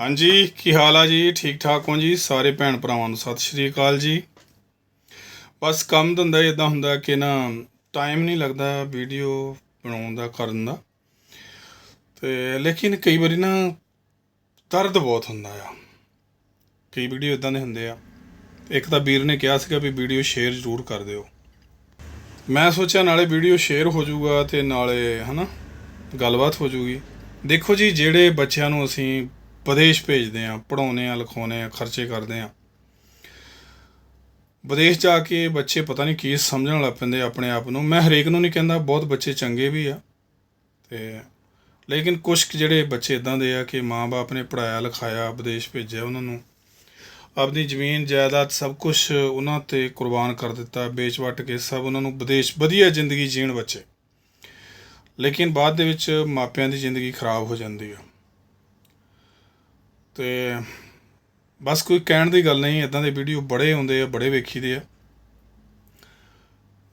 ਹਾਂਜੀ, ਕੀ ਹਾਲ ਆ ਜੀ? ਠੀਕ ਠਾਕ ਹੋ ਜੀ? ਸਾਰੇ ਭੈਣ ਭਰਾਵਾਂ ਨੂੰ ਸਤਿ ਸ਼੍ਰੀ ਅਕਾਲ ਜੀ। ਬਸ ਕੰਮ ਧੰਦਾ ਇਦਾਂ ਹੁੰਦਾ ਕਿ ਨਾ ਟਾਈਮ ਨਹੀਂ ਲੱਗਦਾ ਵੀਡੀਓ ਬਣਾਉਣ ਦਾ, ਕਰਨ ਦਾ। ਤੇ ਲੇਕਿਨ ਕਈ ਵਾਰੀ ਨਾ ਦਰਦ ਬਹੁਤ ਹੁੰਦਾ ਆ। ਕਈ ਵੀਡੀਓ ਇਦਾਂ ਦੇ ਹੁੰਦੇ ਆ। ਇੱਕ ਤਾਂ ਵੀਰ ਨੇ ਕਿਹਾ ਸੀਗਾ ਵੀ ਵੀਡੀਓ ਸ਼ੇਅਰ ਜ਼ਰੂਰ ਕਰ ਦਿਓ। ਮੈਂ ਸੋਚਿਆ ਨਾਲੇ ਵੀਡੀਓ ਸ਼ੇਅਰ ਹੋ ਜਾਊਗਾ ਤੇ ਨਾਲੇ ਹਨਾ, ਗੱਲਬਾਤ ਹੋ ਜਾਊਗੀ। ਦੇਖੋ ਜੀ, ਜਿਹੜੇ ਬੱਚਿਆਂ ਨੂੰ ਅਸੀਂ ਵਿਦੇਸ਼ ਭੇਜਦੇ ਆ ਪੜਾਉਨੇ ਆ ਲਿਖਾਉਨੇ ਆ ਖਰਚੇ ਕਰਦੇ ਆ ਵਿਦੇਸ਼ ਜਾ ਕੇ ਬੱਚੇ ਪਤਾ ਨਹੀਂ ਕੀ ਸਮਝਣ ਲੱਗ ਪੈਂਦੇ ਆਪਣੇ ਆਪ ਨੂੰ। ਮੈਂ ਹਰੇਕ ਨੂੰ ਨਹੀਂ ਕਹਿੰਦਾ, ਬਹੁਤ ਬੱਚੇ ਚੰਗੇ ਵੀ ਆ। ਤੇ ਲੇਕਿਨ ਕੁਝ ਕੁ ਜਿਹੜੇ ਬੱਚੇ ਇਦਾਂ ਦੇ ਆ ਕਿ ਮਾਂ-ਬਾਪ ਨੇ ਪੜਾਇਆ ਲਿਖਾਇਆ, ਵਿਦੇਸ਼ ਭੇਜਿਆ ਉਹਨਾਂ ਨੂੰ, ਆਪਣੀ ਜ਼ਮੀਨ, ਜਾਇਦਾਦ ਸਭ ਕੁਝ ਉਹਨਾਂ ਤੇ ਕੁਰਬਾਨ ਕਰ ਦਿੱਤਾ, ਵੇਚ ਵੱਟ ਕੇ ਸਭ ਉਹਨਾਂ ਨੂੰ ਵਿਦੇਸ਼ ਵਧੀਆ ਜ਼ਿੰਦਗੀ ਜੀਣ ਬੱਚੇ। ਲੇਕਿਨ ਬਾਅਦ ਦੇ ਵਿੱਚ ਮਾਪਿਆਂ ਦੀ ਜ਼ਿੰਦਗੀ ਖਰਾਬ ਹੋ ਜਾਂਦੀ ਆ। ਤੇ ਬਸ ਕੋਈ ਕਹਿਣ ਦੀ ਗੱਲ ਨਹੀਂ ਇਦਾਂ ਦੇ ਵੀਡੀਓ ਬੜੇ ਆਉਂਦੇ ਆ, ਬੜੇ ਵੇਖੀਦੇ ਆ।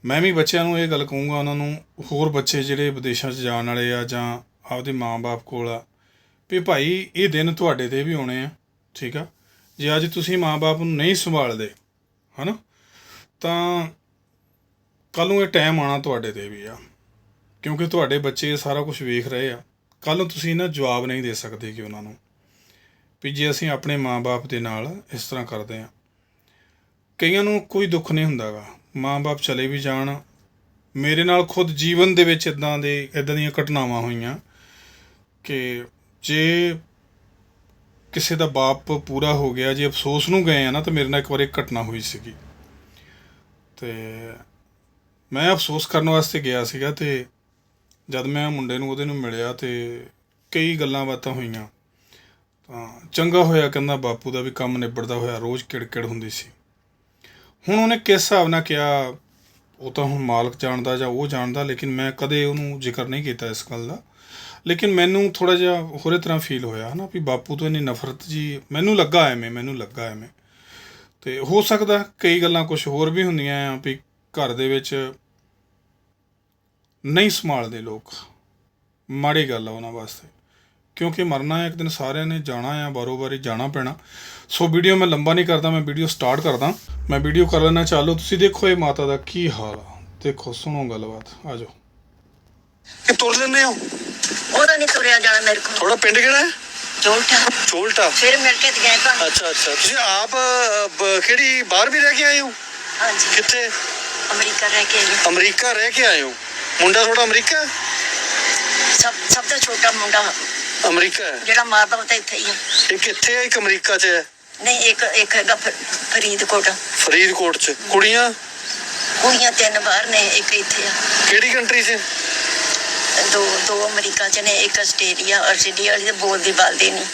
ਮੈਂ ਵੀ ਬੱਚਿਆਂ ਨੂੰ ਇਹ ਗੱਲ ਕਹੂੰਗਾ, ਉਹਨਾਂ ਨੂੰ ਹੋਰ ਬੱਚੇ ਜਿਹੜੇ ਵਿਦੇਸ਼ਾਂ 'ਚ ਜਾਣ ਵਾਲੇ ਆ ਜਾਂ ਆਪਦੇ ਮਾਂ-ਬਾਪ ਕੋਲ ਆ, ਵੀ ਭਾਈ ਇਹ ਦਿਨ ਤੁਹਾਡੇ ਤੇ ਵੀ ਆਉਣੇ ਆ, ਠੀਕ ਆ? ਜੇ ਅੱਜ ਤੁਸੀਂ ਮਾਂ-ਬਾਪ ਨੂੰ ਨਹੀਂ ਸੰਭਾਲਦੇ, ਹਨਾ? ਤਾਂ ਕੱਲ ਨੂੰ ਇਹ ਟਾਈਮ ਆਣਾ ਤੁਹਾਡੇ ਤੇ ਵੀ ਆ, ਕਿਉਂਕਿ ਤੁਹਾਡੇ ਬੱਚੇ ਸਾਰਾ ਕੁਝ ਵੇਖ ਰਹੇ ਆ। ਕੱਲ ਨੂੰ ਤੁਸੀਂ ਨਾ ਜਵਾਬ ਨਹੀਂ ਦੇ ਸਕਦੇ ਕਿ ਉਹਨਾਂ ਨੂੰ। ਵੀ ਜੇ ਅਸੀਂ ਆਪਣੇ ਮਾਪੇ ਦੇ ਨਾਲ ਇਸ ਤਰ੍ਹਾਂ ਕਰਦੇ ਹਾਂ, ਕਈਆਂ ਨੂੰ ਕੋਈ ਦੁੱਖ ਨਹੀਂ ਹੁੰਦਾਗਾ। ਮਾਪੇ ਚਲੇ ਵੀ ਜਾਣ, ਮੇਰੇ ਨਾਲ ਖੁਦ ਜੀਵਨ ਦੇ ਵਿੱਚ ਇਦਾਂ ਦੇ ਇਦਾਂ ਦੀਆਂ ਘਟਨਾਵਾਂ ਹੋਈਆਂ ਕਿ ਜੇ ਕਿਸੇ ਦਾ ਬਾਪ ਪੂਰਾ ਹੋ ਗਿਆ, ਜੇ ਅਫਸੋਸ ਨੂੰ ਗਏ ਆ ਨਾ, ਤਾਂ ਮੇਰੇ ਨਾਲ ਇੱਕ ਵਾਰ ਇੱਕ ਘਟਨਾ ਹੋਈ ਸੀਗੀ। ਤੇ ਮੈਂ ਅਫਸੋਸ ਕਰਨ ਵਾਸਤੇ ਗਿਆ ਸੀਗਾ ਤੇ ਜਦ ਮੈਂ ਮੁੰਡੇ ਨੂੰ, ਉਹਦੇ ਨੂੰ ਮਿਲਿਆ ਤੇ ਕਈ ਗੱਲਾਂ ਬਾਤਾਂ ਹੋਈਆਂ। ਤਾਂ ਚੰਗਾ ਹੋਇਆ ਕਹਿੰਦਾ ਬਾਪੂ ਦਾ ਵੀ ਕੰਮ ਨਿਬੜਦਾ ਹੋਇਆ, ਰੋਜ਼ ਕਿੜਕਿੜ ਹੁੰਦੀ ਸੀ। ਹੁਣ ਉਹਨੇ ਕਿਸ ਹਿਸਾਬ ਨਾਲ ਕਿਹਾ, ਉਹ ਤਾਂ ਹੁਣ ਮਾਲਕ ਜਾਣਦਾ ਜਾਂ ਉਹ ਜਾਣਦਾ, ਲੇਕਿਨ ਮੈਂ ਕਦੇ ਉਹਨੂੰ ਜ਼ਿਕਰ ਨਹੀਂ ਕੀਤਾ ਇਸ ਗੱਲ ਦਾ। ਲੇਕਿਨ ਮੈਨੂੰ ਥੋੜਾ ਜਿਹਾ ਹੋਰੇ ਤਰ੍ਹਾਂ ਫੀਲ ਹੋਇਆ ਹਨਾ ਵੀ ਬਾਪੂ ਤੋਂ ਇੰਨੀ ਨਫ਼ਰਤ ਜੀ, ਮੈਨੂੰ ਲੱਗਾ ਐਵੇਂ, ਮੈਨੂੰ ਲੱਗਾ ਐਵੇਂ। ਤੇ ਹੋ ਸਕਦਾ ਕਈ ਗੱਲਾਂ ਕੁਝ ਹੋਰ ਵੀ ਹੁੰਦੀਆਂ ਆ ਵੀ ਘਰ ਦੇ ਵਿੱਚ ਨਹੀਂ ਸੰਭਾਲਦੇ ਲੋਕ। ਮਾੜੀ ਗੱਲ ਆ ਉਹਨਾਂ ਵਾਸਤੇ। ਕਿਉਂਕਿ ਮਰਨਾ ਹੈ ਇੱਕ ਦਿਨ ਸਾਰਿਆਂ ਨੇ ਜਾਣਾ ਆ ਬਾਰੋ ਬਾਰੀ ਜਾਣਾ ਪੈਣਾ। ਸੋ ਵੀਡੀਓ ਮੈਂ ਲੰਬਾ ਨਹੀਂ ਕਰਦਾ ਮੈਂ ਵੀਡੀਓ ਸਟਾਰਟ ਕਰਦਾ। ਮੈਂ ਵੀਡੀਓ ਕਰ ਲੈਣਾ ਚਾਲੂ ਤੁਸੀਂ ਦੇਖੋ ਇਹ ਮਾਤਾ ਦਾ ਕੀ ਹਾਲ ਆ। ਦੇਖੋ ਸੁਣੋ ਗੱਲਬਾਤ ਆ ਜਾਓ। ਕਿ ਤੁਰ ਲੈਂਦੇ ਹੋ? ਉਹਦਾ ਨਹੀਂ ਤੁਰਿਆ ਜਾਣਾ ਮੇਰੇ ਕੋਲ। ਥੋੜਾ ਪਿੰਡ ਕਿਹੜਾ ਹੈ? ਜੋਲਟਾ ਚੋਲਟਾ। ਫਿਰ ਮਿਲ ਕੇ ਤੇ ਗਏ ਤਾਂ ਅੱਛਾ ਅੱਛਾ। ਤੁਸੀਂ ਆਪ ਅ, ਬ- ਕਿਹੜੀ ਬਾਹਰ ਵੀ ਰਹਿ ਕੇ ਆਏ ਹੋ? ਹਾਂਜੀ। ਕਿੱਥੇ? ਅਮਰੀਕਾ ਰਹਿ ਕੇ ਆਈ ਅਮਰੀਕਾ ਰਹਿ ਕੇ ਆਏ ਹੋ। ਮੁੰਡਾ ਤੁਹਾਡਾ ਅਮਰੀਕਾ ਹੈ? ਸਭ ਸਭ ਤੋਂ ਛੋਟਾ ਮੁੰਡਾ। ਅਮਰੀਕਾ ਹੈ? ਜਿਹੜਾ ਉਹ ਤਾਂ ਇੱਥੇ ਹੀ ਆ। ਇਹ ਕਿੱਥੇ ਹੈ ਇੱਕ ਅਮਰੀਕਾ 'ਚ ਹੈ? ਨਹੀਂ ਇੱਕ ਇੱਕ ਹੈਗਾ ਫ- ਫਰੀਦਕੋਟ। ਫਰੀਦਕੋਟ 'ਚ। ਕੁੜੀਆਂ? ਕੁੜੀਆਂ ਤਿੰਨ ਬਾਹਰ ਨੇ ਇੱਕ ਇੱਥੇ ਆ। ਕਿਹੜੀ ਕੰਟਰੀ 'ਚ? ਦੋ ਦੋ ਅਮਰੀਕਾ ਚ ਨੇ ਇੱਕ ਆਸਟ੍ਰੇਲੀਆ। ਆਸਟ੍ਰੇਲੀਆ ਵਾਲੀ ਤਾਂ ਬੋਲਦੀ ਬਾਲਦੀ ਨਹੀਂ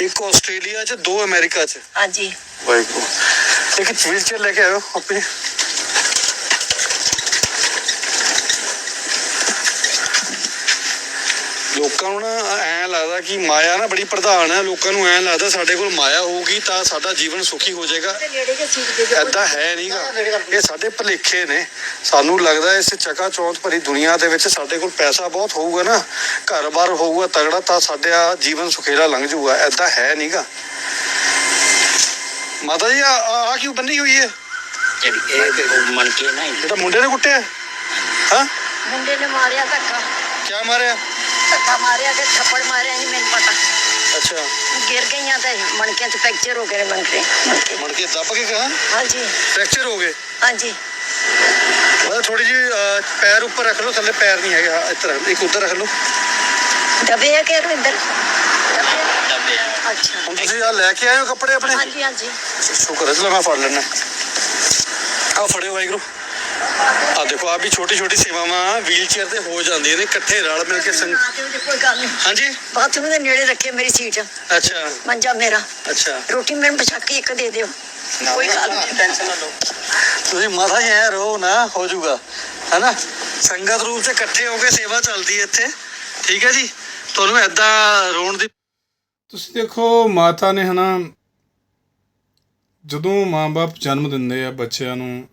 ਇੱਕ ਆਸਟ੍ਰੇਲੀਆ 'ਚ ਦੋ ਅਮਰੀਕਾ 'ਚ। ਹਾਂਜੀ। ਵਾਹਿਗੁਰੂ। ਇੱਕ ਵੀਲ ਚੇਅਰ ਲੈ ਕੇ ਆਇਓ ਆਪਣੀ। ਲੋਕਾਂ ਨੂੰ ਨਾ ਲੱਗਦਾ ਕਿ ਮਾਇਆ ਨਾ ਬੜੀ ਪ੍ਰਧਾਨ ਹੈ ਲੋਕਾਂ ਨੂੰ ਐਂ ਲੱਗਦਾ ਸਾਡੇ ਕੋਲ ਮਾਇਆ ਹੋਊਗੀ ਤਾਂ ਸਾਡਾ ਜੀਵਨ ਸੁਖੀ ਹੋ ਜਾਏਗਾ। ਐਦਾਂ ਹੈ ਨਹੀਂਗਾ ਇਹ ਸਾਡੇ ਭੁਲੇਖੇ ਨੇ। ਸਾਨੂੰ ਲੱਗਦਾ ਇਸ ਚਕਾ ਚੌਂਤ ਭਰੀ ਦੁਨੀਆ ਦੇ ਵਿੱਚ ਸਾਡੇ ਕੋਲ ਪੈਸਾ ਬਹੁਤ ਹੋਊਗਾ ਨਾ। ਘਰ-ਬਾਰ ਹੋਊਗਾ ਤਗੜਾ ਤਾਂ ਸਾਡਾ ਜੀਵਨ ਸੁਖੇਲਾ ਲੰਘ ਜਾਊਗਾ। ਐਦਾਂ ਹੈ ਨਹੀਂਗਾ ਮਾਤਾ ਜੀ ਆ ਆ ਕਿਉਂ ਬੰਨੀ ਹੋਈ ਹੈ ਜਿਹੜੀ ਇਹ ਮਨ ਕੇ ਨਾ ਇਹ ਤਾਂ ਮੁੰਡੇ ਨੇ ਕੁੱਟਿਆ? ਹਾਂ? ਮੁੰਡੇ ਨੇ ਮਾਰਿਆ ਧੱਕਾ। ਕਿਆ ਮਾਰਿਆ? ਧੱਕਾ ਮਾਰਿਆ ਕਿ ਥੱਪੜ ਮਾਰਿਆ ਨਹੀਂ ਮੈਨੂੰ ਪਤਾ। ਅੱਛਾ। ਗਿਰ ਗਈਆਂ ਤੇ ਮਣਕਿਆਂ ਚ ਫ੍ਰੈਕਚਰ ਹੋ ਗਏ ਨੇ ਮਣਕੇ। ਮਣਕੇ ਮੜ ਕੇ ਦੱਬ ਕੇ ਕਹਾ? ਹਾਂਜੀ। ਫ੍ਰੈਕਚਰ ਹੋ ਗਏ? ਹਾਂਜੀ। ਮਤਲਬ ਥੋੜੀ ਜੀ ਪੈਰ ਉੱਪਰ ਰੱਖ ਲਓ ਥੱਲੇ ਪੈਰ ਨਹੀਂ ਹੈਗਾ ਹਾਂ, ਇੱਧਰ ਇੱਕ ਉੱਧਰ ਰੱਖ ਲਓ। ਦਬੇ ਆ ਕਿ ਰਵਿੰਦਰ ਦਬੇ ਦੱਬੇ ਅੱਛਾ। ਹੁਣ ਤੁਸੀਂ ਆ ਲੈ ਕੇ ਆਏ ਹੋ ਕੱਪੜੇ ਆਪਣੇ? ਹਾਂਜੀ ਹਾਂਜੀ। ਸ਼ੁਕਰ ਹੈ ਚਲੋ ਮੈਂ ਫੜ ਲੈਣਾ ਆ ਫੜਿਓ ਵਾਹਿਗੁਰੂ। ਆ ਦੇਖੋ ਆ ਵੀ ਛੋਟੀ ਛੋਟੀ ਸੇਵਾਵਾਂ ਵੀਲ ਚੇਅਰ ਤੇ ਹੋ ਜਾਂਦੀਆਂ ਨੇ ਇਕੱਠੇ ਰਲ ਮਿਲ ਕੇ ਸੰਗ ਕੋਈ ਗੱਲ ਨਹੀਂ। ਹਾਂਜੀ? ਬਾਥਰੂਮ ਦੇ ਨੇੜੇ ਰੱਖੇ ਮੇਰੀ ਸੀਟ। ਅੱਛਾ। ਮੰਜਾ ਮੇਰਾ। ਅੱਛਾ। ਰੋਟੀ ਮੈਨੂੰ ਪਛਾਕੀ ਇੱਕ ਦੇ ਦਿਓ। ਕੋਈ ਗੱਲ ਨਹੀਂ। ਟੈਨਸ਼ਨ ਨਾ ਲਓ। ਤੁਸੀਂ ਮਾਤਾ ਜੀ ਐ ਰਹੋ ਨਾ ਹੋ ਜਾਊਗਾ। ਹੈਨਾ? ਸੰਗਤ ਰੂਪ ਚ ਇਕੱਠੇ ਹੋ ਕੇ ਸੇਵਾ ਚੱਲਦੀ ਹੈ ਇੱਥੇ। ਠੀਕ ਹੈ ਜੀ? ਤੁਹਾਨੂੰ ਐਦਾਂ ਰੋਣ ਦੀ ਤੁਸੀਂ ਦੇਖੋ ਮਾਤਾ ਨੇ ਹਨਾ ਜਦੋਂ ਮਾਂ-ਬਾਪ ਜਨਮ ਦਿੰਦੇ ਆ ਬੱਚਿਆਂ ਨੂੰ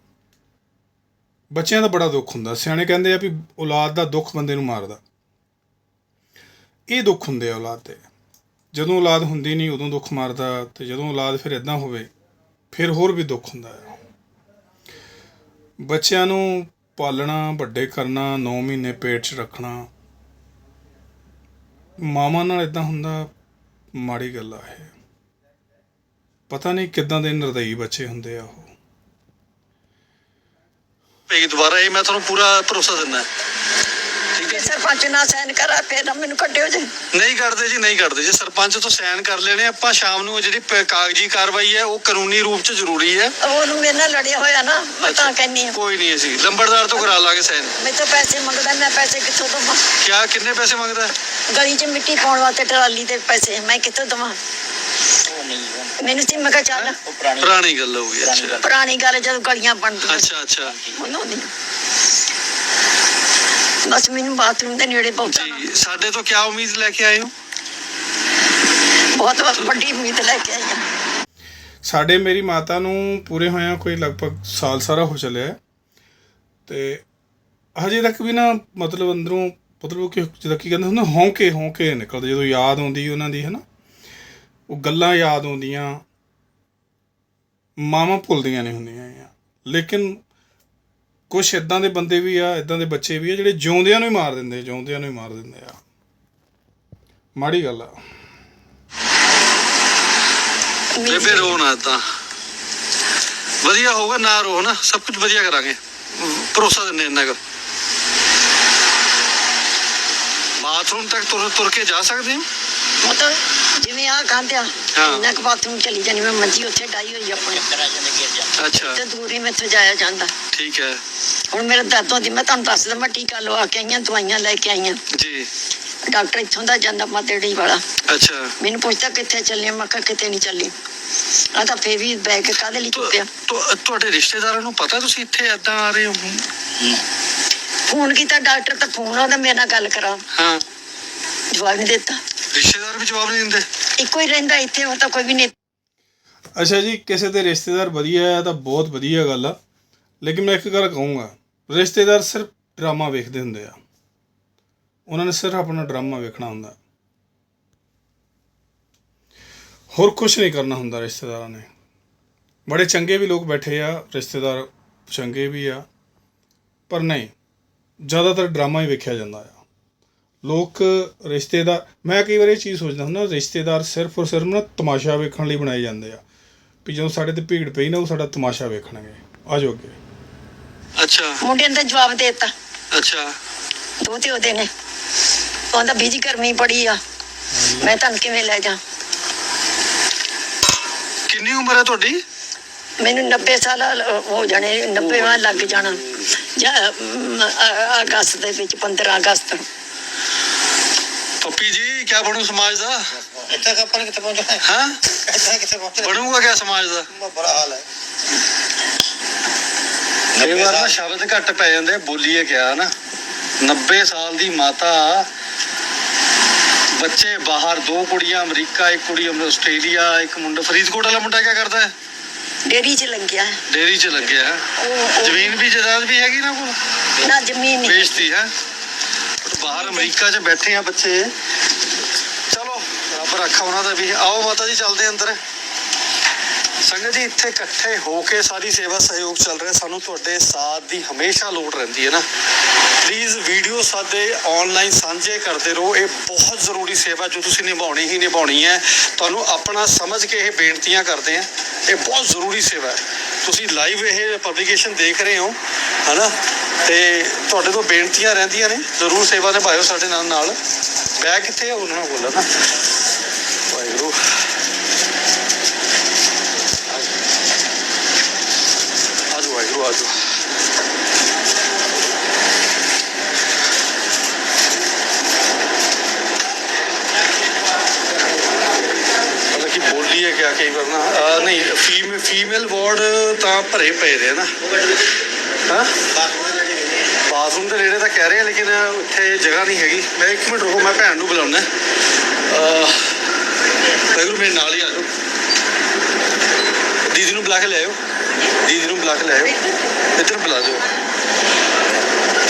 ਬੱਚਿਆਂ ਦਾ ਬੜਾ ਦੁੱਖ ਹੁੰਦਾ। ਸਿਆਣੇ ਕਹਿੰਦੇ ਆ ਵੀ ਔਲਾਦ ਦਾ ਦੁੱਖ ਬੰਦੇ ਨੂੰ ਮਾਰਦਾ। ਇਹ ਦੁੱਖ ਹੁੰਦੇ ਆ ਔਲਾਦ 'ਤੇ। ਜਦੋਂ ਔਲਾਦ ਹੁੰਦੀ ਨਹੀਂ, ਉਦੋਂ ਦੁੱਖ ਮਾਰਦਾ ਤੇ ਜਦੋਂ ਔਲਾਦ ਫਿਰ ਇਦਾਂ ਹੋਵੇ, ਫਿਰ ਹੋਰ ਵੀ ਦੁੱਖ ਹੁੰਦਾ ਹੈ ਬੱਚਿਆਂ ਨੂੰ ਪਾਲਣਾ, ਵੱਡੇ ਕਰਨਾ 9 ਮਹੀਨੇ ਪੇਟ 'ਚ ਰੱਖਣਾ, ਮਾਵਾਂ ਨਾਲ ਇਦਾਂ ਹੁੰਦਾ, ਮਾੜੀ ਗੱਲ ਆ ਇਹ। ਪਤਾ ਨਹੀਂ ਕਿੱਦਾਂ ਦੇ ਨਿਰਦਈ ਬੱਚੇ ਹੁੰਦੇ ਆ ਉਹ। ਪੇਗੀ ਦੁਬਾਰਾ ਇਹ ਮੈਂ ਤੁਹਾਨੂੰ ਪੂਰਾ ਭਰੋਸਾ ਦਿੰਦਾ। ਜੇ? ਸਰਪੰਚ ਨਾ ਸਾਈਨ ਕਰਾ ਫਿਰ ਨਾ ਮੈਨੂੰ ਕੱਢਿਓ ਜੀ। ਨਹੀਂ ਕਰਦੇ ਜੀ ਨਹੀਂ ਕਰਦੇ ਜੀ। ਸਰਪੰਚ ਤੋਂ ਸਾਈਨ ਕਰ ਲੈਣੇ ਆਪਾਂ ਸ਼ਾਮ ਨੂੰ ਜਿਹੜੀ ਪ- ਕਾਗਜ਼ੀ ਕਾਰਵਾਈ ਹੈ ਉਹ ਕਾਨੂੰਨੀ ਰੂਪ 'ਚ ਜ਼ਰੂਰੀ ਹੈ। ਉਹਨੂੰ ਮੇਰੇ ਨਾਲ ਲੜਿਆ ਹੋਇਆ ਨਾ ਮੈਂ ਤਾਂ ਕਹਿੰਨੀ ਆ ਕੋਈ ਨਹੀਂ ਅਸੀਂ ਲੰਬੜਦਾਰ ਤੋਂ ਕਰਾ ਲਾਂਗੇ ਸਾਈਨ। ਮੈਂ ਤਾਂ ਪੈਸੇ ਮੰਗਦਾ ਮੈਂ ਪੈਸੇ ਕਿੱਥੋਂ ਦਵਾਂ? ਕਿਆ ਕਿੰਨੇ ਪੈਸੇ ਮੰਗਦਾ? ਹੈ? ਗਲੀ 'ਚ ਮਿੱਟੀ ਪਾਉਣ ਵਾਸਤੇ ਟਰਾਲੀ ਦੇ ਪੈਸੇ ਮੈਂ ਕਿੱਥੋਂ ਦਵਾਂ? ਮੈਨੂੰ ਸੀ ਮੈਂ ਕਿਹਾ ਚੱਲ। ਉਹ ਪੁਰਾਣੀ ਪੁਰਾਣੀ ਗੱਲ ਹੋ ਗਈ ਅੱਛਾ। ਪੁਰਾਣੀ ਗੱਲ ਜਦੋਂ ਗਲੀਆਂ ਬਣਦੀਆਂ। ਅੱਛਾ ਅੱਛਾ। ਉਹਨਾਂ ਦੀ ਬਸ ਮੈਨੂੰ ਬਾਥਰੂਮ ਦੇ ਨੇੜੇ ਪਹੁੰਚਣਾ ਜੀ ਸਾਡੇ ਤੋਂ ਕਿਆ ਉਮੀਦ ਲੈ ਕੇ ਆਏ ਹੋ? ਬਹੁਤ ਵੱਡੀ ਉਮੀਦ ਲੈ ਕੇ ਆਈ ਹਾਂ। ਸਾਡੇ ਮੇਰੀ ਮਾਤਾ ਨੂੰ ਪੂਰੇ ਹੋਇਆਂ ਕੋਈ ਲਗਭਗ ਸਾਲ ਸਾਰਾ ਹੋ ਚੱਲਿਆ ਤੇ ਹਜੇ ਤੱਕ ਵੀ ਨਾ ਮਤਲਬ ਅੰਦਰੋਂ ਮਤਲਬ ਕਿ ਜਿਹਦਾ ਕੀ ਕਹਿੰਦੇ ਹੁੰਦੇ ਹੌਂਕੇ ਹੌਂਕੇ ਨਿਕਲਦੇ ਜਦੋਂ ਯਾਦ ਆਉਂਦੀ ਉਹਨਾਂ ਦੀ ਹੈ ਨਾ ਉਹ ਗੱਲਾਂ ਯਾਦ ਆਉਂਦੀਆਂ, ਮਾਵਾਂ ਭੁੱਲਦੀਆਂ ਨਹੀਂ ਹੁੰਦੀਆਂ ਆ। ਲੇਕਿਨ ਕੁਝ ਇਦਾਂ ਦੇ ਬੰਦੇ ਵੀ ਆ ਇਦਾਂ ਦੇ ਬੱਚੇ ਵੀ ਆ, ਜਿਹੜੇ ਜਿਉਂਦਿਆਂ ਨੂੰ ਹੀ ਮਾਰ ਦਿੰਦੇ ਜਿਉਂਦਿਆਂ ਨੂੰ ਹੀ ਮਾਰ ਦਿੰਦੇ ਆ। ਮਾੜੀ ਗੱਲ ਆ। ਬੇਬੇ ਰੋ ਨਾ ਏਦਾਂ ਵਧੀਆ ਹੋਊਗਾ, ਨਾ ਰੋ ਨਾ, ਸਭ ਕੁਝ ਵਧੀਆ ਕਰਾਂਗੇ। ਭਰੋਸਾ ਦਿੰਦੇ ਇੰਨਾ ਕੁ। ਬਾਥਰੂਮ ਤੱਕ ਤੁਰ ਤੁਰ ਕੇ ਜਾ ਸਕਦੇ ਹੋ ਮਤਲਬ ਜਿਵੇਂ ਆ ਹਾਂ। ਇੰਨਾ ਕੁ ਬਾਥਰੂਮ ਚਲੀ ਜਾਣੀ ਮੈਂ ਮੰਜੀ ਉੱਥੇ ਡਾਈ ਹੋਈ ਆਪਣੀ ਚੱਕਰ ਆ ਜਾਂਦੇ ਗਿਰ ਜਾਂਦਾ ਅੱਛਾ ਤੇ ਦੂਰ ਮੈਥੋਂ ਜਾਇਆ ਜਾਂਦਾ ਠੀਕ ਹੈ ਹੁਣ ਮੇਰੇ ਦਰਦੋਂ ਦੀ ਮੈਂ ਤੁਹਾਨੂੰ ਦੱਸ ਦਵਾਂ ਟੀਕਾ ਲਵਾ ਕੇ ਆਈਆਂ ਦਵਾਈਆਂ ਲੈ ਕੇ ਆਈਆਂ ਜੀ ਡਾਕਟਰ ਇੱਥੋਂ ਦਾ ਜਾਂਦਾ ਮਾਤੇੜੀ ਵਾਲਾ ਅੱਛਾ ਮੈਨੂੰ ਪੁੱਛਦਾ ਕਿੱਥੇ ਚੱਲੇ ਮੈਂ ਕਿਹਾ ਕਿਤੇ ਨਹੀਂ ਚੱਲੀ ਆ ਤਾਂ ਫੇਰ ਵੀ ਬੈਗ ਕਾਹਦੇ ਲਈ ਤੁ- ਚੁੱਕਿਆ ਤੁ- ਤੁਹਾਡੇ ਰਿਸ਼ਤੇਦਾਰਾਂ ਨੂੰ ਪਤਾ ਤੁਸੀਂ ਇੱਥੇ ਏਦਾਂ ਆ ਰਹੇ ਹੋ ਫੋਨ ਕੀਤਾ ਡਾਕਟਰ ਤਾਂ ਫੋਨ ਉਹਦਾ ਮੇਰੇ ਨਾਲ ਗੱਲ ਕਰਾ। ਹਾਂ। ਜਵਾਬ ਨਹੀਂ ਦਿੱਤਾ। ਰਿਸ਼ਤੇਦਾਰ ਵੀ ਜਵਾਬ ਨਹੀਂ ਦਿੰਦੇ। ਇੱਕੋ ਹੀ ਰਹਿੰਦਾ ਇੱਥੇ ਉਹ ਤਾਂ ਕੋਈ ਵੀ ਨਹੀਂ। ਅੱਛਾ ਜੀ ਕਿਸੇ ਦੇ ਰਿਸ਼ਤੇਦਾਰ ਵਧੀਆ ਹੈ ਤਾਂ ਬਹੁਤ ਵਧੀਆ ਗੱਲ ਆ। ਲੇਕਿਨ ਮੈਂ ਇੱਕ ਗੱਲ ਕਹੂੰਗਾ ਰਿਸ਼ਤੇਦਾਰ ਸਿਰਫ ਡਰਾਮਾ ਵੇਖਦੇ ਹੁੰਦੇ ਆ। ਉਹਨਾਂ ਨੇ ਸਿਰਫ ਆਪਣਾ ਡਰਾਮਾ ਵੇਖਣਾ ਹੁੰਦਾ। ਹੋਰ ਕੁਝ ਨਹੀਂ ਕਰਨਾ ਹੁੰਦਾ ਰਿਸ਼ਤੇਦਾਰਾਂ ਨੇ। ਬੜੇ ਚੰਗੇ ਵੀ ਲੋਕ ਬੈਠੇ ਆ ਰਿਸ਼ਤੇਦਾਰ ਚੰਗੇ ਵੀ ਆ ਪਰ ਨਹੀਂ। ਜ਼ਿਆਦਾਤਰ ਡਰਾਮਾ ਹੀ ਵੇਖਿਆ ਜਾਂਦਾ ਆ। ਲੋਕ ਰਿਸ਼ਤੇਦਾਰ ਮੈਂ ਕਈ ਵਾਰ ਇਹ ਚੀਜ਼ ਸੋਚਦਾ ਹੁੰਦਾ ਰਿਸ਼ਤੇਦਾਰ ਸਿਰਫ ਔਰ ਸਿਰਫ ਨਾ ਤਮਾਸ਼ਾ ਵੇਖਣ ਲਈ ਬਣਾਏ ਜਾਂਦੇ ਆ। ਵੀ ਜਦੋਂ ਸਾਡੇ ਤੇ ਭੀੜ ਪਈ ਨਾ ਉਹ ਸਾਡਾ ਤਮਾਸ਼ਾ ਵੇਖਣਗੇ। ਆ ਜਾਓ ਅੱਗੇ। ਅੱਛਾ। ਮੁੰਡੇ ਨੇ ਤਾਂ ਜਵਾਬ ਦੇ ਦਿੱਤਾ। ਅੱਛਾ। ਦੋ ਤੇ ਉਹਦੇ ਨੇ। ਉਹਦਾ ਬੀਜੀ ਗਰਮੀ ਬੜੀ ਆ। ਮੈਂ ਤੁਹਾਨੂੰ ਕਿਵੇਂ ਲੈ ਜਾ ਕਿੰਨੀ ਉਮਰ ਹੈ ਤੁਹਾਡੀ? ਮੈਨੂੰ 90 ਸਾਲ ਹੋ ਜਾਣੇ 90 ਵਾਂ ਲੱਗ ਜਾਣਾ। ਜਾਂ ਅਮ, ਅ- ਅਗਸਤ ਦੇ ਵਿੱਚ 15 ਅਗਸਤ ਪੱਪੀ ਜੀ ਕੀ ਬਣੂ ਸਮਾਜ ਦਾ ਇੱਥੇ ਤੱਕ ਆਪਾਂ ਨੇ ਕਿੱਥੇ ਪਹੁੰਚਣਾ ਹੈ ਹਾਂ ਇੱਥੇ ਕਿੱਥੇ ਪਹੁੰਚਣਾ ਬਣੂਗਾ ਕਿਆ ਸਮਾਜ ਦਾ ਬੁਰਾ ਹਾਲ ਹੈ ਕਈ ਵਾਰ ਨਾ ਸ਼ਬਦ ਘੱਟ ਪੈ ਜਾਂਦੇ ਬੋਲੀਏ ਕਿਆ ਨਾ 90 ਸਾਲ ਦੀ ਮਾਤਾ ਬੱਚੇ ਬਾਹਰ ਦੋ ਕੁੜੀਆਂ ਅਮਰੀਕਾ ਇੱਕ ਕੁੜੀ ਅਮ- ਆਸਟ੍ਰੇਲੀਆ ਇੱਕ ਮੁੰਡਾ ਫਰੀਦਕੋਟ ਵਾਲਾ ਮੁੰਡਾ ਕੀ ਕਰਦਾ ਹੈ ਡੇਰੀ 'ਚ ਲੰਗਿਆ। ਡੇਰੀ 'ਚ ਲੱਗਿਆ। ਹੈ। ਉਹ ਉਹ- ਜ਼ਮੀਨ ਵੀ ਜਾਇਦਾਦ ਵੀ ਹੈਗੀ ਨਾ ਕੋਲ? ਨਾ ਜ਼ਮੀਨ ਨਹੀਂ ਵੇਚਤੀ ਹੈ। ਬਾਹਰ ਅਮਰੀਕਾ 'ਚ ਬੈਠੇ ਆ ਬੱਚੇ। ਚਲੋ ਰੱਬ ਰੱਖਾ ਉਹਨਾਂ ਦਾ ਵੀ। ਆਓ ਮਾਤਾ ਜੀ ਚੱਲਦੇ ਹਾਂ ਅੰਦਰ। ਸੰਗਤ ਜੀ, ਇੱਥੇ ਇਕੱਠੇ ਹੋ ਕੇ ਸਾਰੀ ਸੇਵਾ ਸਹਿਯੋਗ ਚੱਲ ਰਿਹਾ। ਸਾਨੂੰ ਤੁਹਾਡੇ ਸਾਥ ਦੀ ਹਮੇਸ਼ਾ ਲੋੜ ਰਹਿੰਦੀ ਹੈ ਨਾ। ਪਲੀਜ਼ ਵੀਡੀਓ ਸਾਡੇ ਆਨਲਾਈਨ ਸਾਂਝੇ ਕਰਦੇ ਰਹੋ। ਇਹ ਬਹੁਤ ਜ਼ਰੂਰੀ ਸੇਵਾ ਜੋ ਤੁਸੀਂ ਨਿਭਾਉਣੀ ਹੀ ਨਿਭਾਉਣੀ ਹੈ। ਤੁਹਾਨੂੰ ਆਪਣਾ ਸਮਝ ਕੇ ਇਹ ਬੇਨਤੀਆਂ ਕਰਦੇ ਆ ਇਹ ਬਹੁਤ ਜ਼ਰੂਰੀ ਸੇਵਾ ਹੈ। ਤੁਸੀਂ ਲਾਈਵ ਇਹ ਪਬਲੀਕੇਸ਼ਨ ਦੇਖ ਰਹੇ ਹੋ, ਹਨਾ? ਤੇ ਤੁਹਾਡੇ ਤੋਂ ਬੇਨਤੀਆਂ ਰਹਿੰਦੀਆਂ ਨੇ। ਜ਼ਰੂਰ ਸੇਵਾ ਨਿਭਾਇਓ ਸਾਡੇ ਨਾਲ ਨਾਲ। ਬੈਗ ਕਿੱਥੇ ਹੈ ਉਹਨਾਂ ਨੂੰ ਬੋਲੋ ਨਾ ਵਾਹਿਗੁਰੂ ਆਜੋ ਵਾਹਿਗੁਰੂ ਮਤਲਬ ਕਿ ਬੋਲੀ ਹੈ ਕਿਆ ਕਈ ਵਾਰ ਨਾ ਨਹੀਂ ਫੀਮੇਲ ਫੀਮੇਲ ਵਾਰਡ ਤਾਂ ਭਰੇ ਪਏ ਨੇ ਨਾ। ਹਾਂ? ਬਾਥਰੂਮ ਦੇ ਨੇੜੇ ਤਾਂ ਕਹਿ ਰਹੇ ਆ, ਲੇਕਿਨ ਉੱਥੇ ਜਗ੍ਹਾ ਨਹੀਂ ਹੈਗੀ। ਮੈਂ ਇੱਕ ਮਿੰਟ ਰੁਕੋ, ਮੈਂ ਭੈਣ ਨੂੰ ਬੁਲਾਉਣਾ ਅਹ ਮੇਰੇ ਨਾਲ ਹੀ ਆ ਜਾਓ। ਦੀਦੀ ਨੂੰ ਬੁਲਾ ਕੇ ਲੈ ਲਿਆਇਓ ਦੀਦੀ ਨੂੰ ਬੁਲਾ ਕੇ ਲਿਆਇਓ ਇੱਧਰ ਬੁਲਾ ਦਿਓ।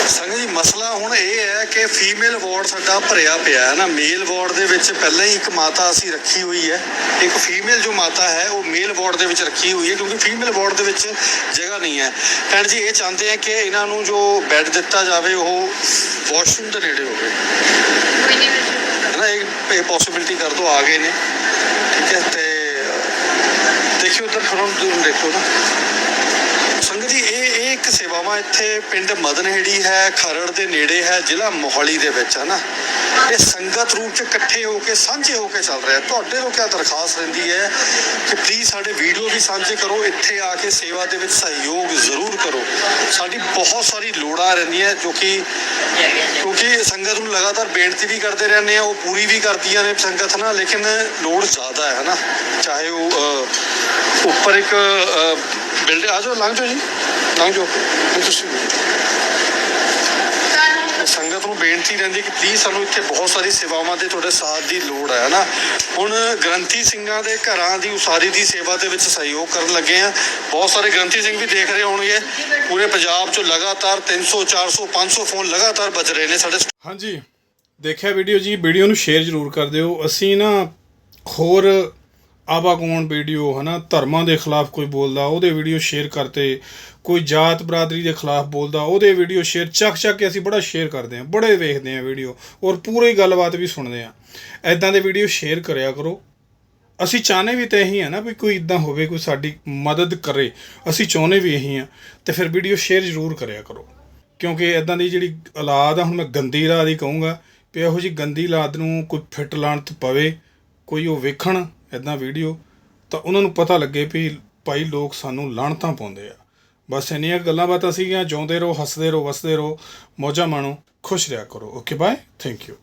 ਸੰਗਤ ਜੀ ਮਸਲਾ ਹੁਣ ਇਹ ਹੈ ਕਿ ਫੀਮੇਲ ਵਾਰਡ ਸਾਡਾ ਭਰਿਆ ਪਿਆ ਹੈ ਨਾ। ਮੇਲ ਵਾਰਡ ਦੇ ਵਿੱਚ ਪਹਿਲਾਂ ਹੀ ਇੱਕ ਮਾਤਾ ਅਸੀਂ ਰੱਖੀ ਹੋਈ ਹੈ। ਇੱਕ ਫੀਮੇਲ ਜੋ ਮਾਤਾ ਹੈ ਉਹ ਮੇਲ ਵਾਰਡ ਦੇ ਵਿੱਚ ਰੱਖੀ ਹੋਈ ਹੈ ਕਿਉਂਕਿ ਫੀਮੇਲ ਵਾਰਡ ਦੇ ਵਿੱਚ ਜਗ੍ਹਾ ਨਹੀਂ ਹੈ। ਭੈਣ ਜੀ ਇਹ ਚਾਹੁੰਦੇ ਆ ਕਿ ਇਹਨਾਂ ਨੂੰ ਜੋ ਬੈੱਡ ਦਿੱਤਾ ਜਾਵੇ ਉਹ ਵਾਸ਼ਰੂਮ ਦੇ ਨੇੜੇ ਹੋਵੇ। ਨਾ ਇਹ ਪੋਸਿਬਿਲਿਟੀ ਕਰ ਦੋ ਆ ਗਏ ਨੇ। ਠੀਕ ਹੈ ਤੇ ਦੇਖਿਓ ਉਧਰ ਫਰਮ ਦੂਰ ਦੇਖੋ ਨਾ। ਸੰਗਤ ਜੀ, ਇਹ ਇਹ ਇੱਕ ਸੇਵਾਵਾਂ ਇੱਥੇ ਪਿੰਡ ਮਦਨਹੇੜੀ ਹੈ, ਖਰੜ ਦੇ ਨੇੜੇ ਹੈ, ਜ਼ਿਲ੍ਹਾ ਮੋਹਾਲੀ ਦੇ ਵਿੱਚ, ਹੈ ਨਾ? ਇਹ ਸੰਗਤ ਰੂਪ ਚ ਇਕੱਠੇ ਹੋ ਕੇ, ਸਾਂਝੇ ਹੋ ਕੇ ਚੱਲ ਰਿਹਾ। ਤੁਹਾਡੇ ਤੋਂ ਕਿਆ ਦਰਖਾਸਤ ਰਹਿੰਦੀ ਹੈ ਕਿ ਪਲੀਜ਼ ਸਾਡੇ ਵੀਡੀਓ ਵੀ ਸਾਂਝੇ ਕਰੋ, ਇੱਥੇ ਆ ਕੇ ਸੇਵਾ ਦੇ ਵਿੱਚ ਸਹਿਯੋਗ ਜ਼ਰੂਰ ਕਰੋ। ਸਾਡੀ ਬਹੁਤ ਸਾਰੀ ਲੋੜਾਂ ਰਹਿੰਦੀਆਂ ਜੋ ਕਿ ਕਿਉਂਕਿ ਸੰਗਤ ਨੂੰ ਲਗਾਤਾਰ ਬੇਨਤੀ ਵੀ ਕਰਦੇ ਰਹਿੰਦੇ ਆ ਉਹ ਪੂਰੀ ਵੀ ਕਰਦੀਆਂ ਨੇ ਸੰਗਤ ਨਾ, ਲੇਕਿਨ ਲੋੜ ਜ਼ਿਆਦਾ ਹੈ ਨਾ? ਚਾਹੇ ਉਹ ਉੱਪਰ ਇੱਕ ਬਿਲਡਿੰਗ ਆ ਜਾਓ, ਲੰਘ ਜਾਓ ਜੀ। ਲੰਘ ਜਾਓ। ਨਹੀਂ, ਤੁਸੀਂ ਸੰਗਤ ਨੂੰ ਬੇਨਤੀ ਰਹਿੰਦੀ ਕਿ ਪਲੀਜ਼ ਸਾਨੂੰ ਇੱਥੇ ਬਹੁਤ ਸਾਰੀ ਸੇਵਾਵਾਂ ਦੇ ਤੁਹਾਡੇ ਸਾਥ ਦੀ ਲੋੜ ਹੈ ਨਾ ਹੁਣ ਗ੍ਰੰਥੀ ਸਿੰਘਾਂ ਦੇ ਘਰਾਂ ਦੀ ਉਸਾਰੀ ਦੀ ਸੇਵਾ ਦੇ ਵਿੱਚ ਸਹਿਯੋਗ ਕਰਨ ਲੱਗੇ ਆ ਬਹੁਤ ਸਾਰੇ ਗ੍ਰੰਥੀ ਸਿੰਘ ਵੀ ਦੇਖ ਰਹੇ ਹੋਣਗੇ। ਪੂਰੇ ਪੰਜਾਬ 'ਚੋਂ ਲਗਾਤਾਰ 300 400 500 ਫੋਨ ਲਗਾਤਾਰ ਵੱਜ ਰਹੇ ਨੇ ਸਾਡੇ ਹਾਂਜੀ। ਦੇਖਿਆ ਵੀਡੀਓ ਜੀ, ਵੀਡੀਓ ਨੂੰ ਸ਼ੇਅਰ ਜ਼ਰੂਰ ਕਰ ਦਿਓ। ਅਸੀਂ ਨਾ ਹੋਰ ਆਵਾਗੋਣ ਵੀਡੀਓ, ਹਨਾ? ਧਰਮਾਂ ਦੇ ਖਿਲਾਫ ਕੋਈ ਬੋਲਦਾ, ਉਹਦੇ ਵੀਡੀਓ ਸ਼ੇਅਰ ਕਰਤੇ। ਕੋਈ ਜਾਤ ਬਰਾਦਰੀ ਦੇ ਖਿਲਾਫ ਬੋਲਦਾ, ਉਹਦੇ ਵੀਡੀਓ ਸ਼ੇਅਰ ਚੱਕ ਚੱਕ ਕੇ ਅਸੀਂ ਬੜਾ ਸ਼ੇਅਰ ਕਰਦੇ ਹਾਂ, ਬੜੇ ਵੇਖਦੇ ਹਾਂ ਵੀਡੀਓ, ਔਰ ਪੂਰੀ ਗੱਲਬਾਤ ਵੀ ਸੁਣਦੇ ਹਾਂ। ਐਦਾਂ ਦੇ ਵੀਡੀਓ ਸ਼ੇਅਰ ਕਰਿਆ ਕਰੋ। ਅਸੀਂ ਚਾਹਨੇ ਵੀ ਤਾਂ ਇਹੀ ਆ ਨਾ ਵੀ ਕੋਈ ਇਦਾਂ ਹੋਵੇ, ਕੋਈ ਸਾਡੀ ਮਦਦ ਕਰੇ। ਅਸੀਂ ਚਾਹੁੰਦੇ ਵੀ ਇਹੀ ਆ, ਤੇ ਫਿਰ ਵੀਡੀਓ ਸ਼ੇਅਰ ਜ਼ਰੂਰ ਕਰਿਆ ਕਰੋ। ਕਿਉਂਕਿ ਇਦਾਂ ਦੀ ਜਿਹੜੀ ਔਲਾਦ ਆ, ਹੁਣ ਮੈਂ ਗੰਦੀ ਰਾਹ ਦੀ ਕਹੂੰਗਾ ਵੀ ਇਹੋ ਜੀ ਗੰਦੀ ਔਲਾਦ ਨੂੰ ਕੋਈ ਫਿੱਟ ਲਾਣਤ ਪਵੇ, ਕੋਈ ਉਹ ਵੇਖਣ ਇਦਾਂ ਵੀਡੀਓ, ਤਾਂ ਉਹਨਾਂ ਨੂੰ ਪਤਾ ਲੱਗੇ ਵੀ ਭਾਈ ਲੋਕ ਸਾਨੂੰ ਲਾਣਤਾਂ ਪਾਉਂਦੇ ਆ। ਬਸ ਇੰਨੀਆਂ ਗੱਲਾਂ ਬਾਤਾਂ ਸੀਗੀਆਂ, ਜਿਉਂਦੇ ਰਹੋ, ਹੱਸਦੇ ਰਹੋ, ਵਸਦੇ ਰਹੋ, ਮੌਜਾਂ ਮਾਣੋ, ਖੁਸ਼ ਰਿਹਾ ਕਰੋ। Okay bye thank you